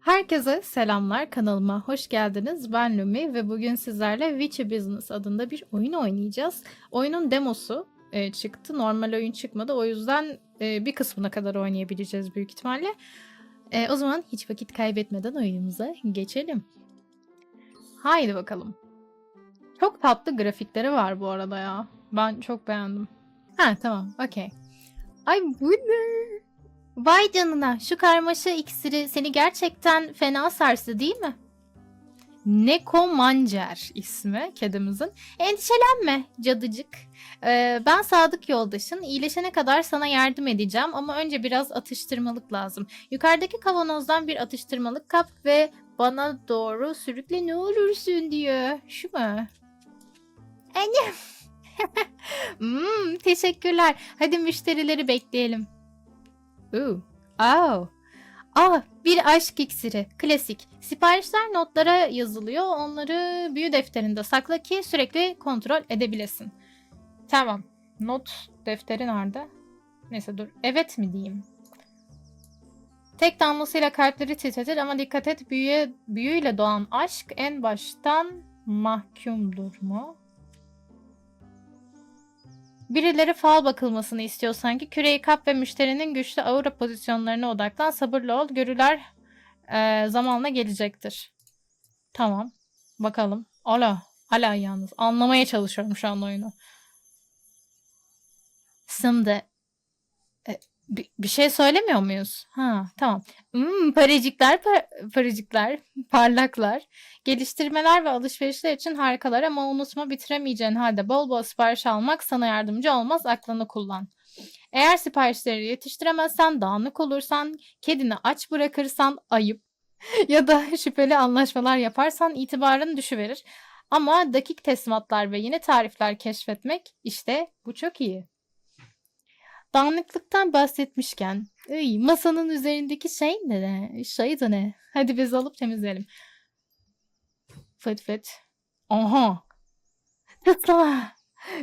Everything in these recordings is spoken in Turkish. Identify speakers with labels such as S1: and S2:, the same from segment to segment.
S1: Herkese selamlar kanalıma hoş geldiniz. Ben Lumi ve bugün sizlerle Witcher Business adında bir oyun oynayacağız. Oyunun demosu e, çıktı. Normal oyun çıkmadı. O yüzden e, bir kısmına kadar oynayabileceğiz büyük ihtimalle. E, o zaman hiç vakit kaybetmeden oyunumuza geçelim. Haydi bakalım. Çok tatlı grafikleri var bu arada ya. Ben çok beğendim. Ha tamam okey. Ay bu ne? Vay canına şu karmaşa iksiri seni gerçekten fena sarstı değil mi? Nekomancer ismi kedimizin. Endişelenme cadıcık. Ee, ben Sadık yoldaşın. İyileşene kadar sana yardım edeceğim ama önce biraz atıştırmalık lazım. Yukarıdaki kavanozdan bir atıştırmalık kap ve bana doğru sürükle ne olursun diyor. Şu mu? Annem. hmm, teşekkürler. Hadi müşterileri bekleyelim. Ooh. Oh. Ah, bir aşk iksiri. Klasik. Siparişler notlara yazılıyor. Onları büyü defterinde sakla ki sürekli kontrol edebilesin. Tamam. Not defteri nerede? Neyse dur. Evet mi diyeyim? Tek damlasıyla kalpleri titretir ama dikkat et büyüye, büyüyle doğan aşk en baştan mahkumdur mu? Birileri fal bakılmasını istiyor sanki. Küreyi kap ve müşterinin güçlü aura pozisyonlarına odaklan. Sabırlı ol. Görüler eee, zamanla gelecektir. Tamam. Bakalım. Ala. Ala yalnız. Anlamaya çalışıyorum şu an oyunu. Şimdi e, bir, bir şey söylemiyor muyuz? Ha, tamam. Hmm, paracıklar, par- paracıklar, parlaklar. Geliştirmeler ve alışverişler için harikalar ama unutma bitiremeyeceğin halde bol bol sipariş almak sana yardımcı olmaz. Aklını kullan. Eğer siparişleri yetiştiremezsen, dağınık olursan, kedini aç bırakırsan ayıp ya da şüpheli anlaşmalar yaparsan itibarın düşüverir. Ama dakik teslimatlar ve yeni tarifler keşfetmek işte bu çok iyi. Dağınıklıktan bahsetmişken, ıy, masanın üzerindeki şey ne? Şey de ne? Hadi biz alıp temizleyelim. Fıt fıt. Aha. Tıkla.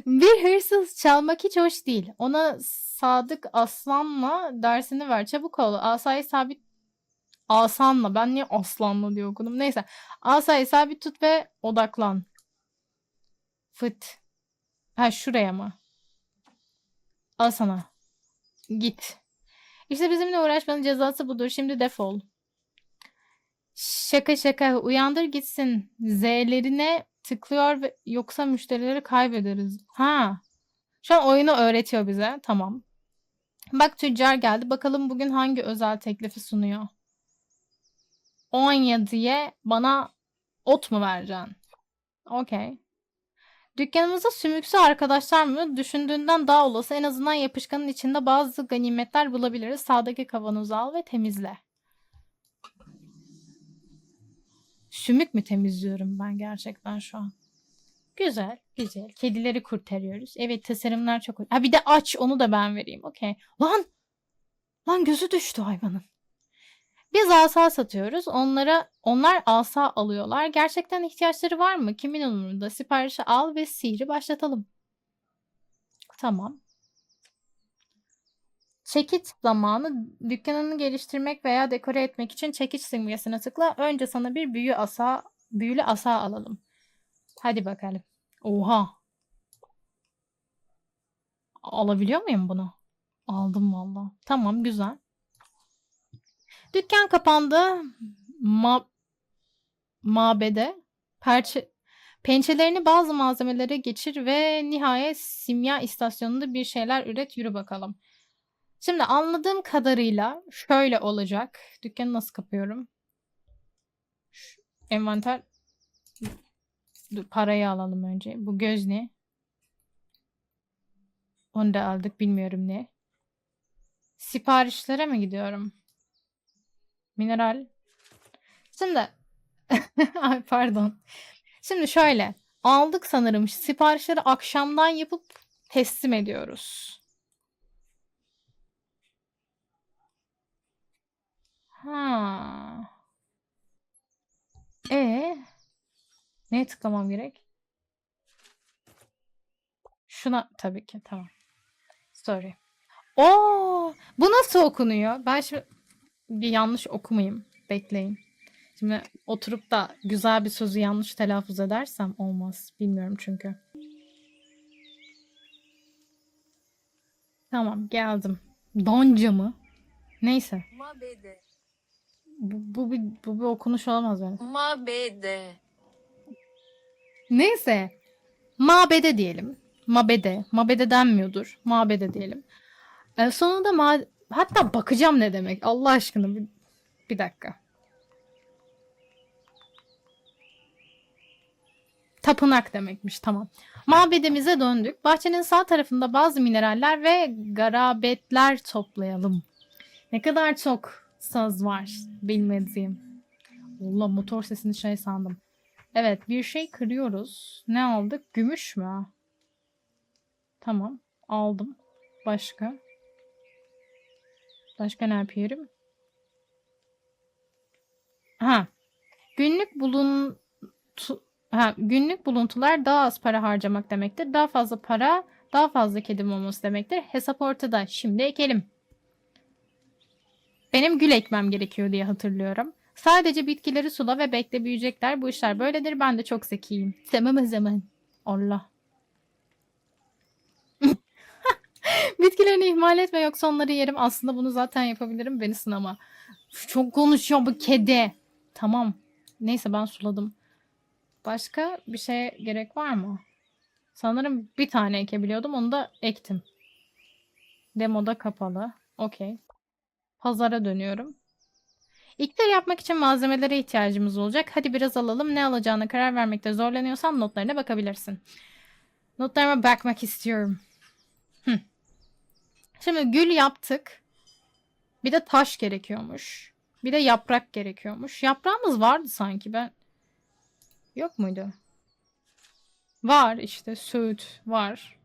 S1: Bir hırsız çalmak hiç hoş değil. Ona Sadık Aslan'la dersini ver. Çabuk ol. Asayı sabit Asan'la. Ben niye Aslan'la diye okudum. Neyse. Asayı sabit tut ve odaklan. Fıt. Ha şuraya mı? Al sana. Git. İşte bizimle uğraşmanın cezası budur. Şimdi defol. Şaka şaka. Uyandır gitsin. Z'lerine tıklıyor ve yoksa müşterileri kaybederiz. Ha. Şu an oyunu öğretiyor bize. Tamam. Bak tüccar geldi. Bakalım bugün hangi özel teklifi sunuyor. 17'ye bana ot mu vereceksin? Okey. Dükkanımızda sümüksü arkadaşlar mı? Düşündüğünden daha olası. En azından yapışkanın içinde bazı ganimetler bulabiliriz. Sağdaki kavanozu al ve temizle. Sümük mü temizliyorum ben gerçekten şu an? Güzel, güzel. Kedileri kurtarıyoruz. Evet, tasarımlar çok... Ha bir de aç, onu da ben vereyim. Okey. Lan! Lan gözü düştü hayvanın. Biz asa satıyoruz. Onlara onlar asa alıyorlar. Gerçekten ihtiyaçları var mı? Kimin umurunda? Siparişi al ve sihri başlatalım. Tamam. Çekiç zamanı dükkanını geliştirmek veya dekore etmek için çekiç simgesine tıkla. Önce sana bir büyü asa, büyülü asa alalım. Hadi bakalım. Oha. Alabiliyor muyum bunu? Aldım valla. Tamam güzel. Dükkan kapandı. Ma mabede perçe pençelerini bazı malzemelere geçir ve nihayet simya istasyonunda bir şeyler üret yürü bakalım. Şimdi anladığım kadarıyla şöyle olacak. Dükkanı nasıl kapıyorum? Şu envanter Dur, parayı alalım önce. Bu göz ne? Onu da aldık bilmiyorum ne. Siparişlere mi gidiyorum? Mineral. Şimdi Ay pardon. Şimdi şöyle. Aldık sanırım. Siparişleri akşamdan yapıp teslim ediyoruz. Ha. E neye tıklamam gerek? Şuna tabii ki tamam. Sorry. Oo, bu nasıl okunuyor? Ben şimdi bir yanlış okumayayım. Bekleyin. Şimdi oturup da güzel bir sözü yanlış telaffuz edersem olmaz. Bilmiyorum çünkü. Tamam geldim. Donca mı? Neyse.
S2: Mabede.
S1: Bu, bu, bir, bu bir okunuş olamaz benim.
S2: Mabede.
S1: Neyse. Mabede diyelim. Mabede. Mabede denmiyordur. Mabede diyelim. Ee, sonunda ma hatta bakacağım ne demek. Allah aşkına bir, bir dakika. Tapınak demekmiş tamam. Mabedimize döndük. Bahçenin sağ tarafında bazı mineraller ve garabetler toplayalım. Ne kadar çok saz var bilmediğim. Allah motor sesini şey sandım. Evet bir şey kırıyoruz. Ne aldık? Gümüş mü? Tamam aldım. Başka? Başka ne yapıyorum? Ha. Günlük bulun ha, günlük buluntular daha az para harcamak demektir. Daha fazla para, daha fazla kedi maması demektir. Hesap ortada. Şimdi ekelim. Benim gül ekmem gerekiyor diye hatırlıyorum. Sadece bitkileri sula ve bekle büyüyecekler. Bu işler böyledir. Ben de çok zekiyim. Tamam o zaman. Allah. Bitkilerini ihmal etme yoksa onları yerim. Aslında bunu zaten yapabilirim. Beni sınama. Çok konuşuyor bu kedi. Tamam. Neyse ben suladım. Başka bir şeye gerek var mı? Sanırım bir tane ekebiliyordum. Onu da ektim. Demoda kapalı. Okey. Pazara dönüyorum. İlkleri yapmak için malzemelere ihtiyacımız olacak. Hadi biraz alalım. Ne alacağına karar vermekte zorlanıyorsan notlarına bakabilirsin. Notlarıma bakmak istiyorum. Hı. Şimdi gül yaptık. Bir de taş gerekiyormuş. Bir de yaprak gerekiyormuş. Yaprağımız vardı sanki ben. Yok muydu? Var işte söğüt var.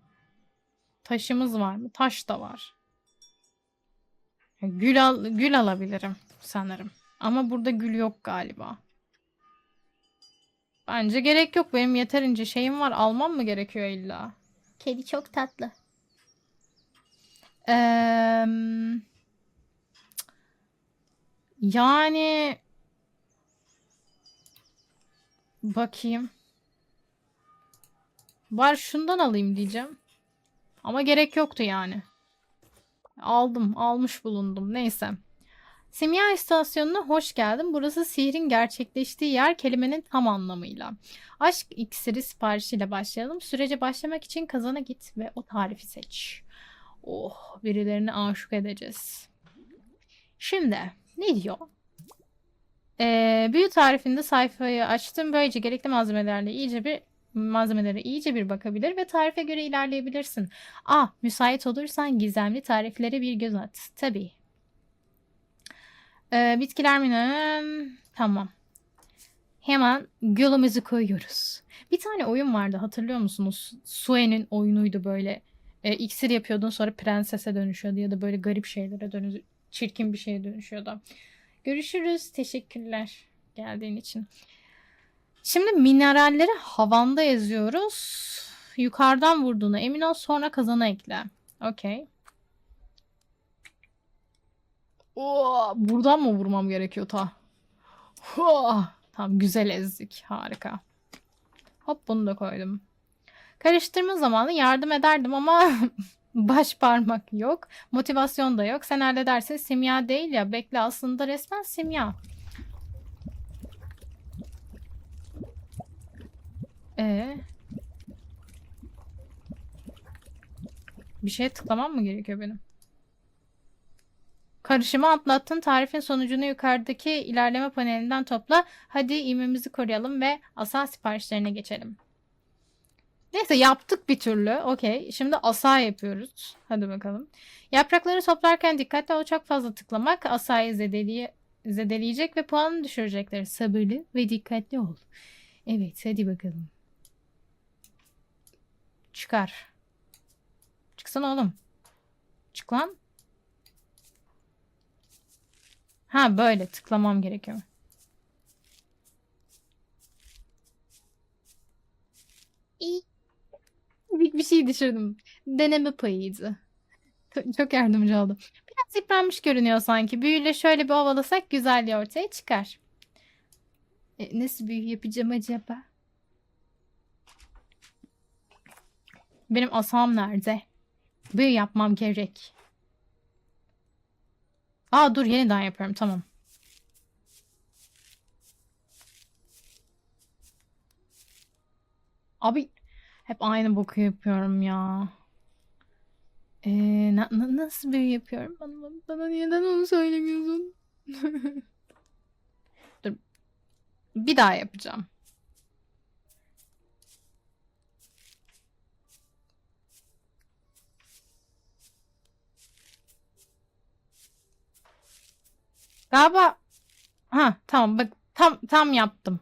S1: Taşımız var mı? Taş da var. Gül, al gül alabilirim sanırım. Ama burada gül yok galiba. Bence gerek yok. Benim yeterince şeyim var. Almam mı gerekiyor illa? Kedi çok tatlı. Yani bakayım. Var şundan alayım diyeceğim. Ama gerek yoktu yani. Aldım, almış bulundum. Neyse. Simya istasyonuna hoş geldin. Burası sihrin gerçekleştiği yer kelimenin tam anlamıyla. Aşk iksiri siparişiyle başlayalım. Sürece başlamak için kazana git ve o tarifi seç. Oh, birilerini aşık edeceğiz. Şimdi ne diyor? Ee, büyü tarifinde sayfayı açtım. Böylece gerekli malzemelerle iyice bir malzemelere iyice bir bakabilir ve tarife göre ilerleyebilirsin. Ah, müsait olursan gizemli tariflere bir göz at. Tabii. Ee, bitkiler mi? Tamam. Hemen gülümüzü koyuyoruz. Bir tane oyun vardı hatırlıyor musunuz? Sue'nin oyunuydu böyle. E, iksir yapıyordun sonra prensese dönüşüyordu ya da böyle garip şeylere dönüşüyordu. Çirkin bir şeye dönüşüyordu. Görüşürüz. Teşekkürler geldiğin için. Şimdi mineralleri havanda eziyoruz. Yukarıdan vurduğuna emin ol sonra kazana ekle. Okey. Buradan mı vurmam gerekiyor ta? Oh, tamam güzel ezdik. Harika. Hop bunu da koydum. Karıştırma zamanı yardım ederdim ama baş parmak yok. Motivasyon da yok. Sen halledersin. Simya değil ya. Bekle aslında resmen simya. Ee? Bir şeye tıklamam mı gerekiyor benim? Karışımı atlattın. Tarifin sonucunu yukarıdaki ilerleme panelinden topla. Hadi imimizi koruyalım ve asa siparişlerine geçelim. Neyse yaptık bir türlü. Okey. Şimdi asa yapıyoruz. Hadi bakalım. Yaprakları toplarken dikkatli ol. Çok fazla tıklamak asayı zedeliye, zedeleyecek ve puanını düşürecektir. Sabırlı ve dikkatli ol. Evet hadi bakalım. Çıkar. Çıksana oğlum. Çık lan. Ha böyle tıklamam gerekiyor. İyi. Bir, bir şey düşürdüm. Deneme payıydı. Çok yardımcı oldu. Biraz yıpranmış görünüyor sanki. Büyüyle şöyle bir ovalasak güzelliği ortaya çıkar. E, nasıl büyü yapacağım acaba? Benim asam nerede? Büyü yapmam gerek. Aa dur yeniden yapıyorum tamam. Abi hep aynı boku yapıyorum ya. Ee, na- na- nasıl büyü yapıyorum? Bana, bana neden onu söylemiyorsun? Dur. Bir daha yapacağım. Galiba ha tamam bak tam tam yaptım.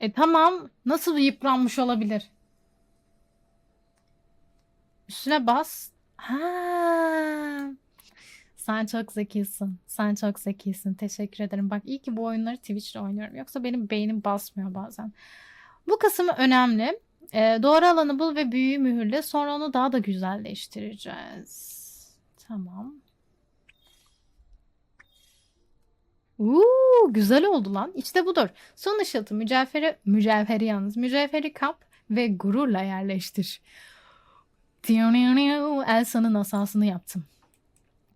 S1: E tamam nasıl yıpranmış olabilir? Üstüne bas. Ha. Sen çok zekisin. Sen çok zekisin. Teşekkür ederim. Bak iyi ki bu oyunları Twitch'te oynuyorum. Yoksa benim beynim basmıyor bazen. Bu kısmı önemli. Ee, doğru alanı bul ve büyüyü mühürle. Sonra onu daha da güzelleştireceğiz. Tamam. Uuu güzel oldu lan. İşte budur. Son ışıltı mücevheri, mücevheri yalnız. Mücevheri kap ve gururla yerleştir. Elsa'nın asasını yaptım.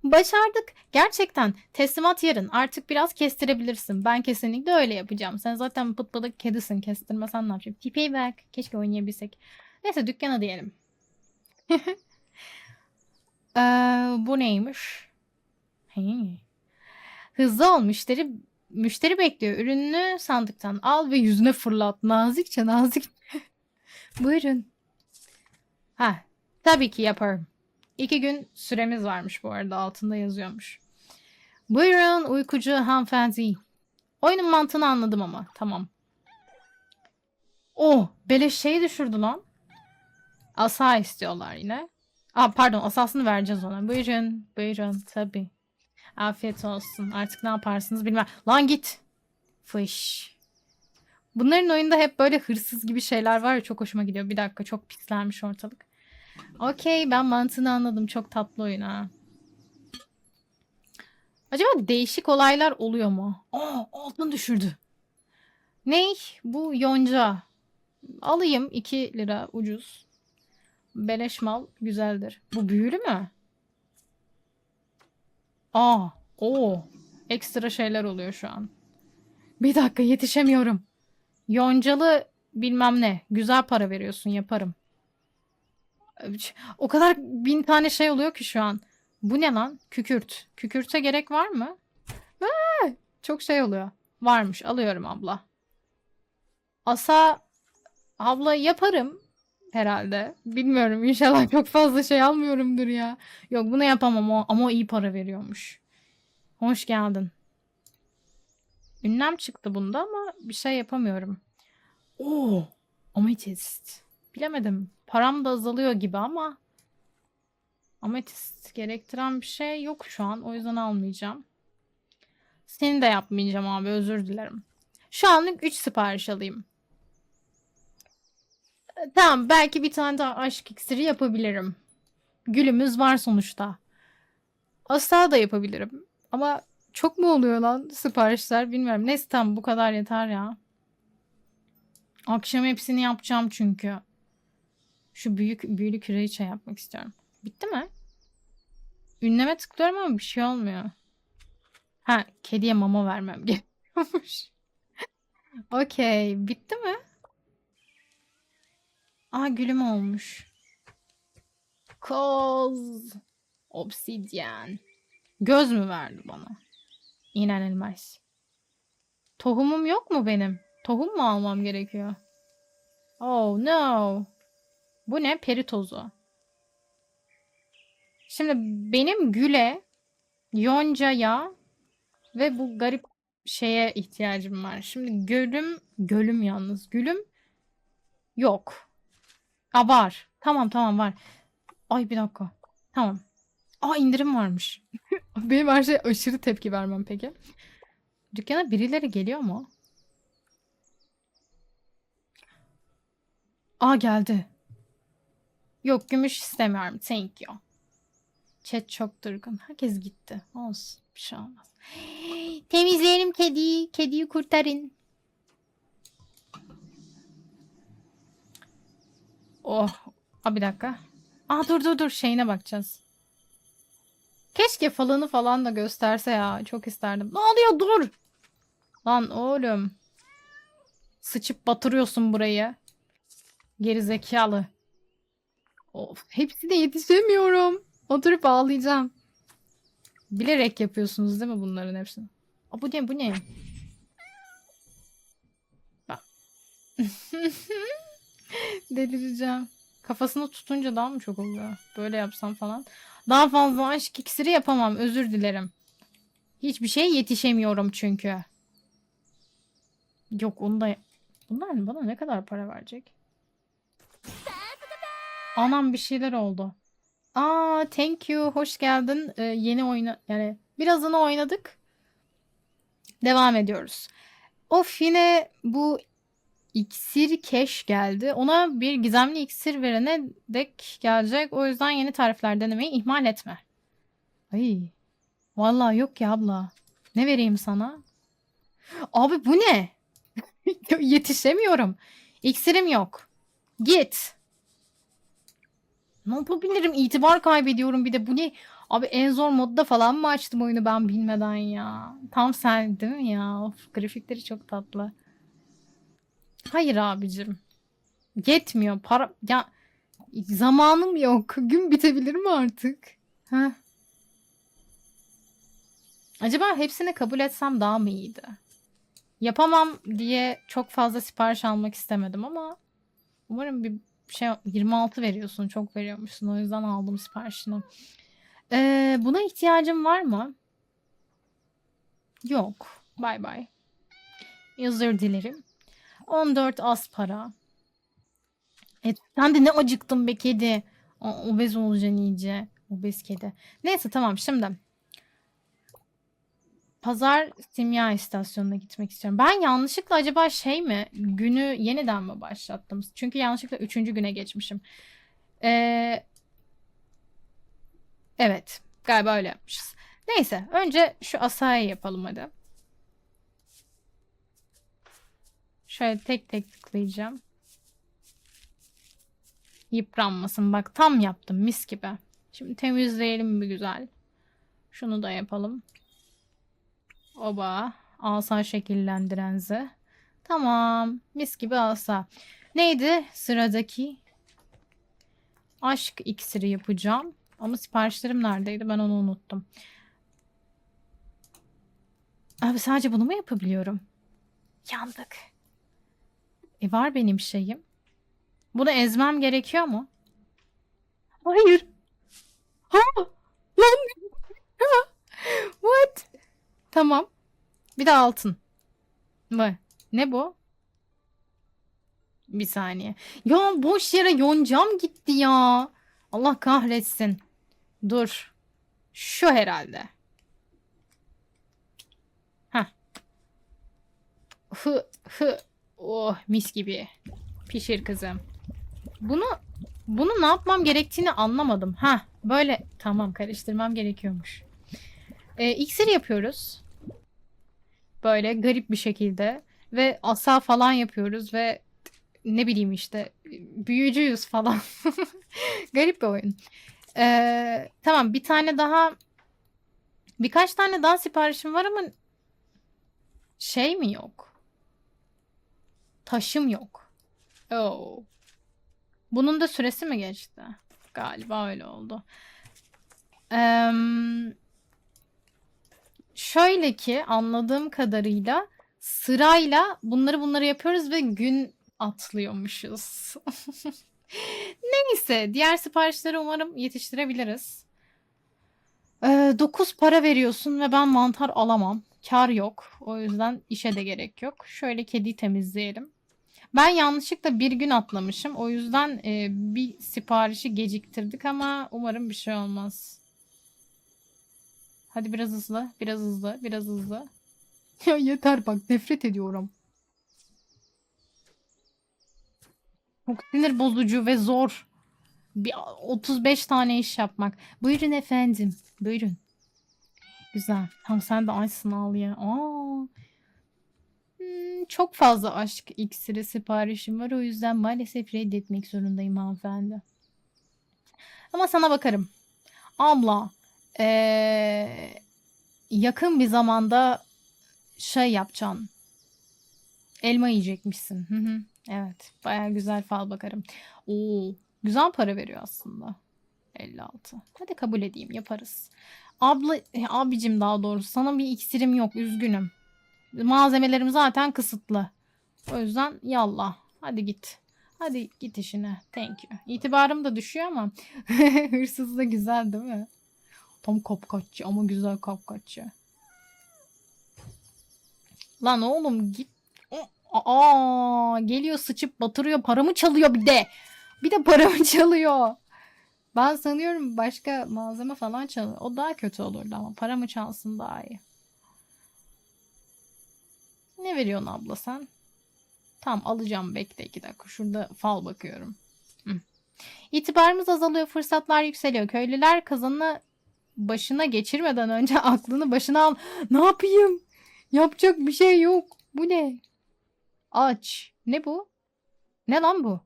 S1: Başardık. Gerçekten. Teslimat yarın. Artık biraz kestirebilirsin. Ben kesinlikle öyle yapacağım. Sen zaten pıt pıtık kedisin. Kestirmesen ne yapayım? Tipeyi bak. Keşke oynayabilsek. Neyse dükkana diyelim. Ee, bu neymiş? Hey. Hızlı ol müşteri müşteri bekliyor. Ürününü sandıktan al ve yüzüne fırlat. Nazikçe nazik. Buyurun. Ha, tabii ki yaparım. İki gün süremiz varmış bu arada altında yazıyormuş. Buyurun uykucu hanımefendi. Oyunun mantığını anladım ama tamam. Oh beleş şey düşürdü lan. Asa istiyorlar yine. Aa pardon asasını vereceğiz ona. Buyurun buyurun tabii. Afiyet olsun. Artık ne yaparsınız bilmem. Lan git. Fış. Bunların oyunda hep böyle hırsız gibi şeyler var ya çok hoşuma gidiyor. Bir dakika çok pislenmiş ortalık. Okey ben mantığını anladım. Çok tatlı oyun ha. Acaba değişik olaylar oluyor mu? Aa altın düşürdü. Ney? Bu yonca. Alayım 2 lira ucuz. Beleş mal güzeldir. Bu büyülü mü? Aa, o ekstra şeyler oluyor şu an. Bir dakika yetişemiyorum. Yoncalı bilmem ne. Güzel para veriyorsun yaparım. O kadar bin tane şey oluyor ki şu an. Bu ne lan? Kükürt. Kükürte gerek var mı? Aa, çok şey oluyor. Varmış. Alıyorum abla. Asa abla yaparım herhalde. Bilmiyorum. İnşallah çok fazla şey almıyorumdur ya. Yok bunu yapamam o, ama o iyi para veriyormuş. Hoş geldin. Ünlem çıktı bunda ama bir şey yapamıyorum. Oo, ametist. Bilemedim. Param da azalıyor gibi ama ametist gerektiren bir şey yok şu an. O yüzden almayacağım. Seni de yapmayacağım abi. Özür dilerim. Şu anlık 3 sipariş alayım. Tamam belki bir tane daha aşk iksiri yapabilirim. Gülümüz var sonuçta. Asla da yapabilirim. Ama çok mu oluyor lan siparişler bilmiyorum. Neyse tamam bu kadar yeter ya. Akşam hepsini yapacağım çünkü. Şu büyük büyülü kraliçe yapmak istiyorum. Bitti mi? Ünleme tıklıyorum ama bir şey olmuyor. Ha kediye mama vermem gerekiyormuş. Okey bitti mi? Aa gülüm olmuş. Koz. Obsidyen. Göz mü verdi bana? İnanılmaz. Tohumum yok mu benim? Tohum mu almam gerekiyor? Oh no. Bu ne? Peri tozu. Şimdi benim güle, yoncaya ve bu garip şeye ihtiyacım var. Şimdi gölüm, gölüm yalnız. Gülüm yok. Aa var. Tamam tamam var. Ay bir dakika. Tamam. Aa indirim varmış. Benim her şey aşırı tepki vermem peki. Dükkana birileri geliyor mu? Aa geldi. Yok gümüş istemiyorum. Thank you. Chat çok durgun. Herkes gitti. Olsun. Bir şey olmaz. Temizleyelim kediyi. Kediyi kurtarın. Oh. Aa, bir dakika. Aa dur dur dur. Şeyine bakacağız. Keşke falanı falan da gösterse ya. Çok isterdim. Ne oluyor dur. Lan oğlum. Sıçıp batırıyorsun burayı. Geri zekalı. Of, hepsine yetişemiyorum. Oturup ağlayacağım. Bilerek yapıyorsunuz değil mi bunların hepsini? Aa, bu ne bu ne? Bak. Delireceğim. Kafasını tutunca daha mı çok oluyor? Böyle yapsam falan. Daha fazla aşk iksiri yapamam. Özür dilerim. Hiçbir şey yetişemiyorum çünkü. Yok onu da... Bunlar bana ne kadar para verecek? Anam bir şeyler oldu. Aa thank you. Hoş geldin. Ee, yeni oyna... Yani birazını oynadık. Devam ediyoruz. Of yine bu iksir keş geldi. Ona bir gizemli iksir verene dek gelecek. O yüzden yeni tarifler denemeyi ihmal etme. Ay. Vallahi yok ya abla. Ne vereyim sana? Abi bu ne? Yetişemiyorum. İksirim yok. Git. Ne yapabilirim? İtibar kaybediyorum bir de. Bu ne? Abi en zor modda falan mı açtım oyunu ben bilmeden ya? Tam sen değil mi ya? Of, grafikleri çok tatlı. Hayır abicim. Yetmiyor. Para ya zamanım yok. Gün bitebilir mi artık? Heh. Acaba hepsini kabul etsem daha mı iyiydi? Yapamam diye çok fazla sipariş almak istemedim ama umarım bir şey 26 veriyorsun. Çok veriyormuşsun. O yüzden aldım siparişini. Ee, buna ihtiyacım var mı? Yok. Bay bay. Özür dilerim. 14 az para. E, sen de ne acıktın be kedi. O, obez olacaksın iyice. Obez kedi. Neyse tamam şimdi. Pazar simya istasyonuna gitmek istiyorum. Ben yanlışlıkla acaba şey mi? Günü yeniden mi başlattım? Çünkü yanlışlıkla üçüncü güne geçmişim. Ee, evet. Galiba öyle yapmışız. Neyse. Önce şu asayı yapalım hadi. Şöyle tek tek tıklayacağım. Yıpranmasın. Bak tam yaptım mis gibi. Şimdi temizleyelim bir güzel. Şunu da yapalım. Oba. Asa şekillendiren Z. Tamam. Mis gibi asa. Neydi sıradaki? Aşk iksiri yapacağım. Ama siparişlerim neredeydi? Ben onu unuttum. Abi sadece bunu mu yapabiliyorum? Yandık. E var benim şeyim. Bunu ezmem gerekiyor mu? Hayır. Ha! Lan! Ha! What? Tamam. Bir de altın. Vay. Ne bu? Bir saniye. Ya boş yere yoncam gitti ya. Allah kahretsin. Dur. Şu herhalde. Heh. Hı hı. Oh mis gibi. Pişir kızım. Bunu bunu ne yapmam gerektiğini anlamadım. Ha böyle tamam karıştırmam gerekiyormuş. Ee, iksir yapıyoruz. Böyle garip bir şekilde ve asa falan yapıyoruz ve ne bileyim işte büyücüyüz falan. garip bir oyun. Ee, tamam bir tane daha birkaç tane daha siparişim var ama şey mi yok? Taşım yok. Oh. Bunun da süresi mi geçti? Galiba öyle oldu. Ee, şöyle ki anladığım kadarıyla sırayla bunları bunları yapıyoruz ve gün atlıyormuşuz. Neyse diğer siparişleri umarım yetiştirebiliriz. Ee, 9 para veriyorsun ve ben mantar alamam. Kar yok. O yüzden işe de gerek yok. Şöyle kediyi temizleyelim. Ben yanlışlıkla bir gün atlamışım. O yüzden e, bir siparişi geciktirdik ama umarım bir şey olmaz. Hadi biraz hızlı, biraz hızlı, biraz hızlı. Ya yeter bak nefret ediyorum. Çok sinir bozucu ve zor. Bir 35 tane iş yapmak. Buyurun efendim. Buyurun. Güzel. Tamam sen de açsın al ya. Aa. Hmm, çok fazla aşk iksiri siparişim var. O yüzden maalesef reddetmek zorundayım hanımefendi. Ama sana bakarım. Abla, ee, yakın bir zamanda şey yapacaksın. Elma yiyecekmişsin. Hı hı. Evet. Baya güzel fal bakarım. Oo, güzel para veriyor aslında. 56. Hadi kabul edeyim yaparız. Abla, e, abicim daha doğrusu sana bir iksirim yok üzgünüm. Malzemelerim zaten kısıtlı. O yüzden yallah. Hadi git. Hadi git işine. Thank you. İtibarım da düşüyor ama hırsız da güzel değil mi? Tam kapkaççı ama güzel kapkaççı. Lan oğlum git. Aa, geliyor sıçıp batırıyor paramı çalıyor bir de. Bir de paramı çalıyor. Ben sanıyorum başka malzeme falan çalıyor. O daha kötü olurdu ama paramı çalsın daha iyi. Ne veriyorsun abla sen? Tamam alacağım bekle iki dakika. Şurada fal bakıyorum. Hı. İtibarımız azalıyor, fırsatlar yükseliyor. Köylüler kazanı başına geçirmeden önce aklını başına al. Ne yapayım? Yapacak bir şey yok. Bu ne? Aç. Ne bu? Ne lan bu?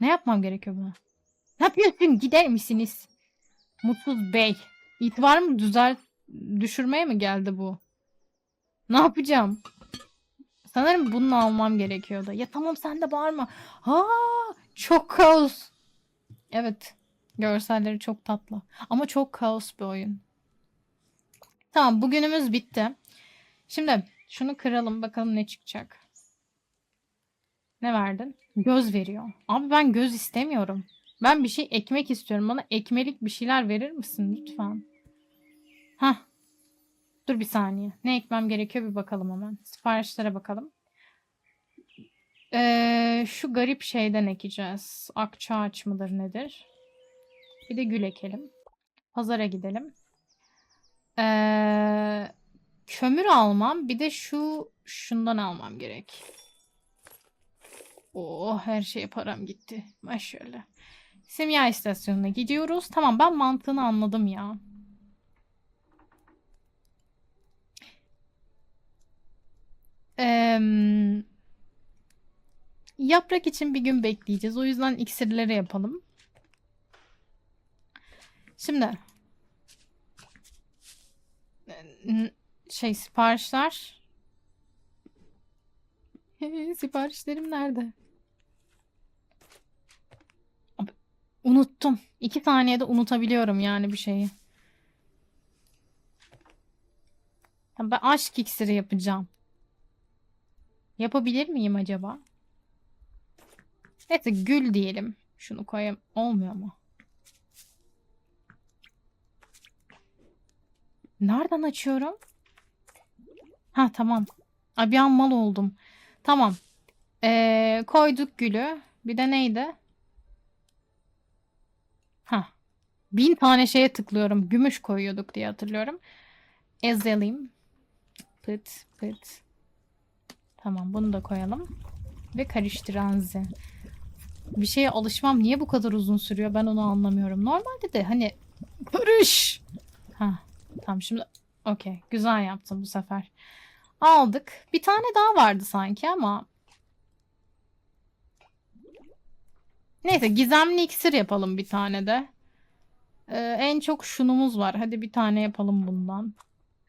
S1: Ne yapmam gerekiyor buna? Ne yapıyorsun? Gider misiniz? Mutsuz Bey. İtibarımı düzelt düşürmeye mi geldi bu? Ne yapacağım? Sanırım bunu almam gerekiyordu. Ya tamam sen de bağırma. Ha, çok kaos. Evet. Görselleri çok tatlı. Ama çok kaos bir oyun. Tamam bugünümüz bitti. Şimdi şunu kıralım bakalım ne çıkacak. Ne verdin? Göz veriyor. Abi ben göz istemiyorum. Ben bir şey ekmek istiyorum. Bana ekmelik bir şeyler verir misin lütfen? Hah. Dur bir saniye. Ne ekmem gerekiyor bir bakalım hemen. Siparişlere bakalım. Ee, şu garip şeyden ekeceğiz. Akçaağaç mıdır nedir? Bir de gül ekelim. Pazara gidelim. Ee, kömür almam. Bir de şu şundan almam gerek. Oh her şeye param gitti. Maşallah. Simya istasyonuna gidiyoruz. Tamam ben mantığını anladım ya. Eee, yaprak için bir gün bekleyeceğiz. O yüzden iksirleri yapalım. Şimdi şey siparişler siparişlerim nerede? Abi, unuttum. İki saniyede unutabiliyorum yani bir şeyi. Ben aşk iksiri yapacağım. Yapabilir miyim acaba? Neyse gül diyelim. Şunu koyayım. Olmuyor mu? Nereden açıyorum? Ha tamam. Ay bir an mal oldum. Tamam. Ee, koyduk gülü. Bir de neydi? Ha. Bin tane şeye tıklıyorum. Gümüş koyuyorduk diye hatırlıyorum. Ezelim. Pıt pıt. Tamam bunu da koyalım. Ve karıştıranzi. Bir şeye alışmam niye bu kadar uzun sürüyor ben onu anlamıyorum. Normalde de hani karış. Tamam şimdi okey güzel yaptım bu sefer. Aldık. Bir tane daha vardı sanki ama. Neyse gizemli iksir yapalım bir tane de. Ee, en çok şunumuz var. Hadi bir tane yapalım bundan.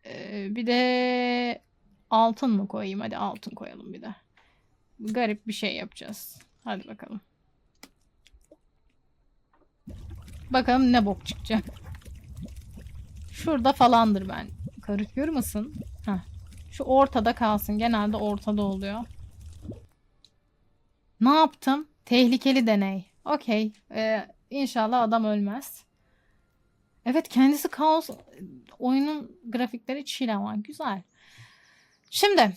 S1: Ee, bir de altın mı koyayım? Hadi altın koyalım bir de. Garip bir şey yapacağız. Hadi bakalım. Bakalım ne bok çıkacak. Şurada falandır ben. Karışıyor musun? Heh. Şu ortada kalsın. Genelde ortada oluyor. Ne yaptım? Tehlikeli deney. Okey. Ee, inşallah adam ölmez. Evet kendisi kaos. Oyunun grafikleri chill ama güzel. Şimdi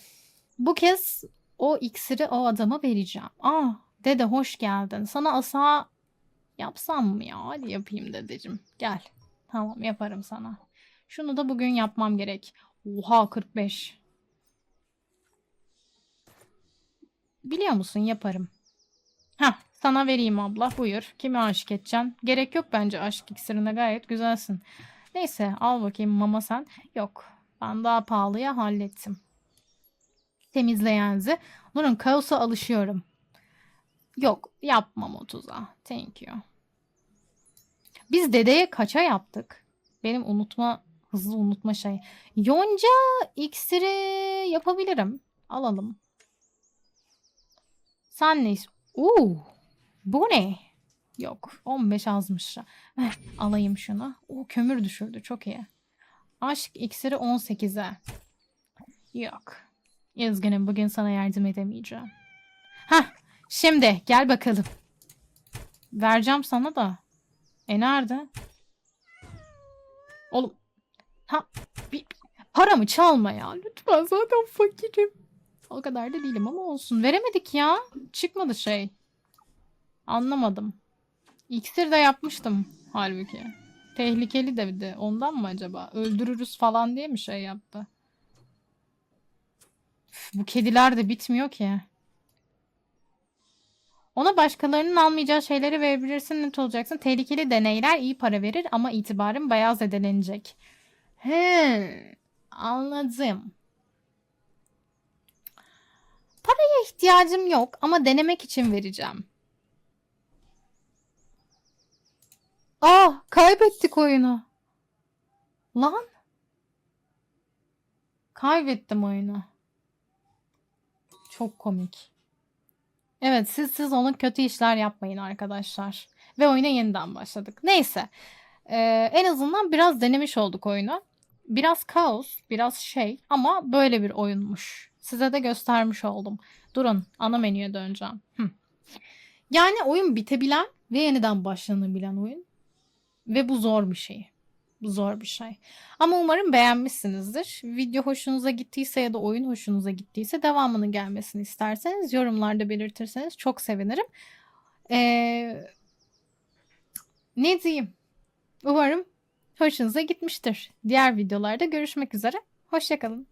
S1: bu kez o iksiri o adama vereceğim. Aa dede hoş geldin. Sana asa yapsam mı ya? Hadi yapayım dedeciğim. Gel. Tamam yaparım sana. Şunu da bugün yapmam gerek. Oha 45. Biliyor musun yaparım. Ha sana vereyim abla buyur. Kimi aşık edeceksin? Gerek yok bence aşk iksirine gayet güzelsin. Neyse al bakayım mama sen. Yok ben daha pahalıya hallettim. temizleyenzi. Durun kaosa alışıyorum. Yok yapmam 30'a. Thank you. Biz dedeye kaça yaptık? Benim unutma hızlı unutma şey. Yonca iksiri yapabilirim. Alalım. Sen ne? Oo, bu ne? Yok 15 azmış. Alayım şunu. O kömür düşürdü çok iyi. Aşk iksiri 18'e. Yok. Üzgünüm bugün sana yardım edemeyeceğim. Hah şimdi gel bakalım. Vereceğim sana da. E nerede? Oğlum. Ha bir, paramı çalma ya. Lütfen zaten fakirim. O kadar da değilim ama olsun. Veremedik ya. Çıkmadı şey. Anlamadım. İksir de yapmıştım halbuki. Tehlikeli de bir de. Ondan mı acaba? Öldürürüz falan diye mi şey yaptı? Üf, bu kediler de bitmiyor ki. Ona başkalarının almayacağı şeyleri verebilirsin. Net olacaksın. Tehlikeli deneyler iyi para verir ama itibarın bayağı zedelenecek. He, anladım. Paraya ihtiyacım yok ama denemek için vereceğim. Ah, kaybettik oyunu. Lan. Kaybettim oyunu. Çok komik. Evet, siz siz onun kötü işler yapmayın arkadaşlar. Ve oyuna yeniden başladık. Neyse. Ee, en azından biraz denemiş olduk oyunu. Biraz kaos, biraz şey ama böyle bir oyunmuş. Size de göstermiş oldum. Durun, ana menüye döneceğim. Hı. Yani oyun bitebilen ve yeniden başlanabilen oyun. Ve bu zor bir şey. Bu zor bir şey. Ama umarım beğenmişsinizdir. Video hoşunuza gittiyse ya da oyun hoşunuza gittiyse devamının gelmesini isterseniz yorumlarda belirtirseniz çok sevinirim. Ee, ne diyeyim? Umarım hoşunuza gitmiştir. Diğer videolarda görüşmek üzere. Hoşçakalın.